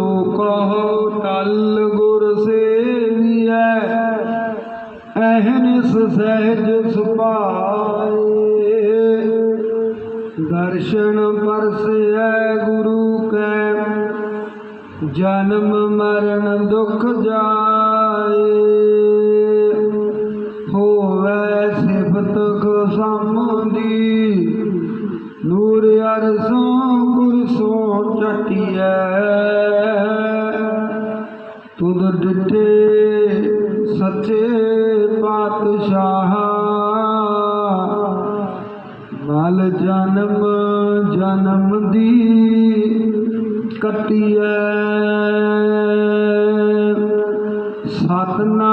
ਸੋ ਕਹੋ ਟਲ ਗੁਰ ਸੇਵੀਐ, ਅਹਨਿਸ ਸਹਿਜ ਸੁਭਾਏ। ਦਰਸ਼ਨ ਪਰਸੈ ਗੁਰੂ ਕੈ, ਜਨਮ ਮਰਨ ਦੁਖ ਜਾਏ। ਹੋਵੇ ਸਿਫਤ ਖਸਮ ਦੀ ਨੂਰ ਅਰਸੋਂ ਗੁਰਸੋਂ ਚਟਿਐ। ਤੁਧ ਡਿਠੇ ਸੱਚੇ ਪਾਤਸ਼ਾਹ। ਮਲ ਜਨਮ ਜਨਮ ਦੀ ਕਟਿਐ। ਸਤਨਾਮ।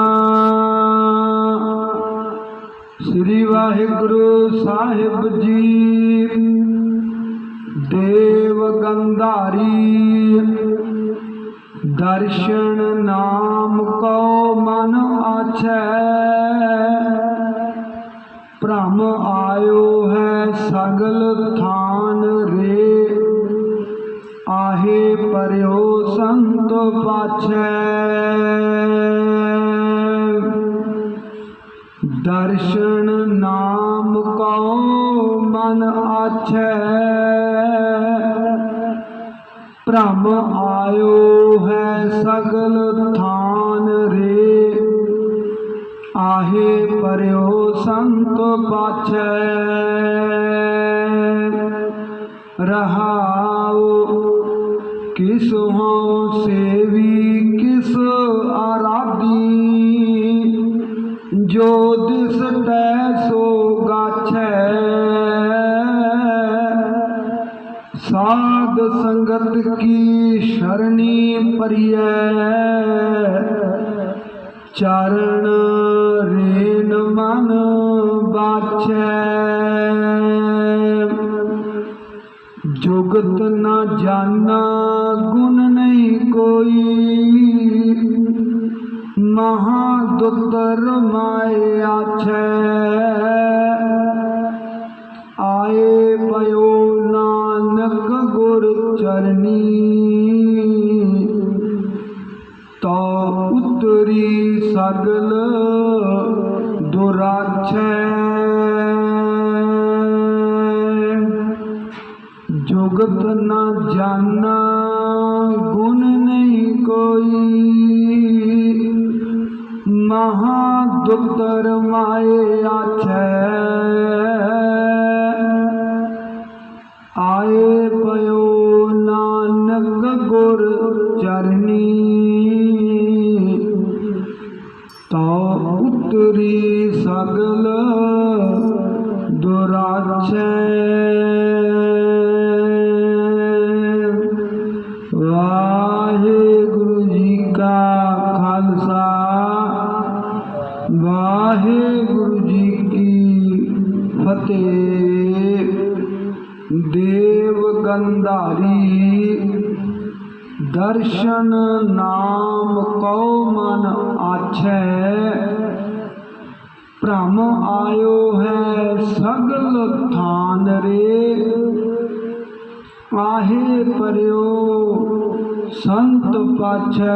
ਸ੍ਰੀ ਵਾਹਿਗੁਰੂ ਸਾਹਿਬ ਜੀ ਦੇਵ ਗੰਧਾਰੀ ਦਰਸ਼ਨ ਨਾਮ ਕੋ ਮਨ ਆਛੈ। ਭ੍ਰਮ ਆਇਓ ਹੈ ਸਗਲ ਥਾਨ ਰੇ। ਆਹੇ ਪਰਿਓ ਸੰਤ ਪਾਛੈ। ਦਰਸ਼ਨ ਨਾਮ ਕੋ ਮਨ ਆਛੈ। ਭ੍ਰਮ ਆਇਓ ਹੈ ਸਗਲ ਥਾਨ ਰੇ। ਆਹੇ ਪਰਿਓ ਸੰਤ ਪਾਛੈ। ਰਹਾਉ ਕਿਸ ਹੋ ਸੇਵੀ ਸਾਧ ਸੰਗਤ ਕੀ ਸ਼ਰਣੀ ਪਰਿਐ ਚਰਨ ਰੇਨ ਮਨ ਬਾਛੈ। ਜੁਗਤ ਨਾ ਜਾਣਾ ਗੁਣ ਨਹੀਂ ਕੋਈ। ਮਹਾ ਦੁਤਰ ਮਾਏ ਆਛੈ। ਉਤਰੀ ਸਗਲ ਦੁਰਾਛੈ ਜੁਗਤ ਨ ਜਾਣਾ ਗੁਣ ਨਹੀਂ ਕੋਈ ਮਹਾ ਦੁਤਰ ਮਾਏ ਸਗਲ ਦੁਰਾਛੈ ਵਾਹਿਗੁਰੂ ਜੀ ਕਾ ਖਾਲਸਾ, ਵਾਹਿਗੁਰੂ ਜੀ ਕੀ ਫਤਿਹ। ਦੇਵ ਗੰਧਾਰੀ, ਦਰਸ਼ਨ ਨਾਮ ਕਉ ਮਨ ਆਛੈ। ਭ੍ਰਮ ਆਇਓ ਹੈ ਸਗਲ ਥਾਨ ਰੇ। ਆਹੇ ਪਰਿਓ ਸੰਤ ਪਾਛੈ।